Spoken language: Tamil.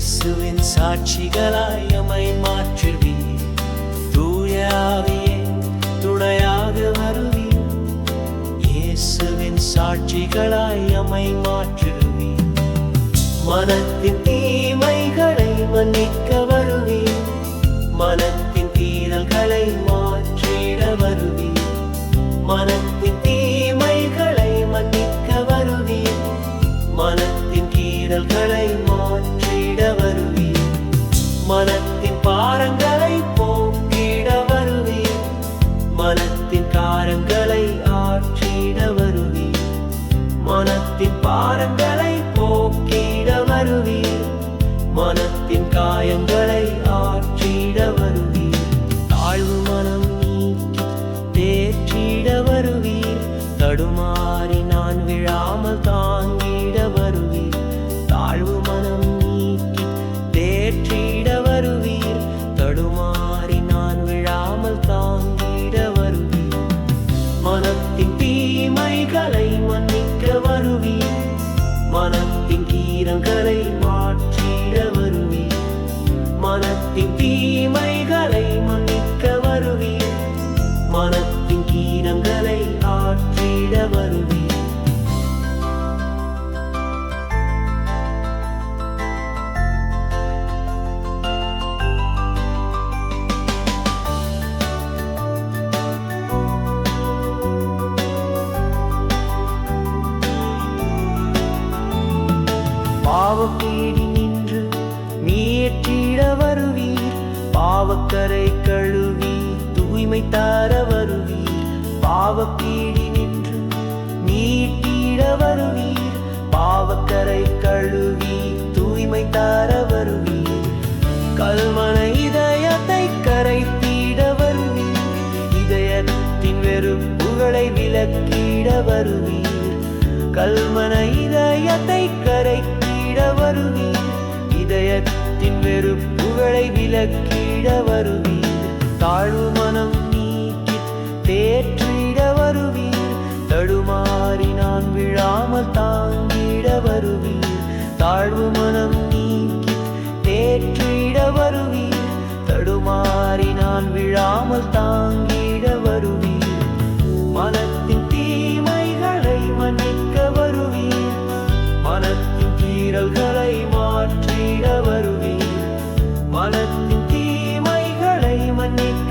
இயேசுவின் சாட்சிகளாய் அமை மாற்றுவி தூயாவியே துணையாக வருவி இயேசுவின் சாட்சிகளாய் அமை மாற்றுவி மனத்தின் தீமைகளை மன்னிக்க வருவி மனத்தின் தீரல்களை மாற்றிட வருவி மனத்தின் தீ மனத்தின் பாரங்களை போக்கிட வருவீர். மனத்தின் காயங்களை ஆற்றிட வருவீர். தாழ்வு மனம் நீக்கி தேற்றிட வருவீர். தடுமாறி நான் விழாமல் தான் மனத்தின் தீமைகளை மன்னிக்க வருவீர். மனத்தின் கீரங்களை ஆற்றிட வருவீர். பாவப்பீடி பாவக்கரை கழுவி தூய்மை தர வருவீர் பாவப்பீடி நின்று நீட்டிட வருவீர். பாவக்கரை கழுவி தூய்மை தர வருவீர். கல்மன இதயத்தை கரைத்திட வருவீர். இதயத்தின் வெறுப்புகளை விலக்கிட வருவீர். கல்மன இதயத்தை கரைத்திட வருவீர். இதயத்தின் வெறுப்புகளை தேற்றிட வருவீர். தாழ்வு மனம் நீக்கி தேற்றிட வருவீர். தடுமாறி நான் விழாமல் தாங்கிட வருவீர். தாழ்வு மனம் நீக்கி தேற்றிட வருவீர். தடுமாறி நான் விழாமல் தாங்கி make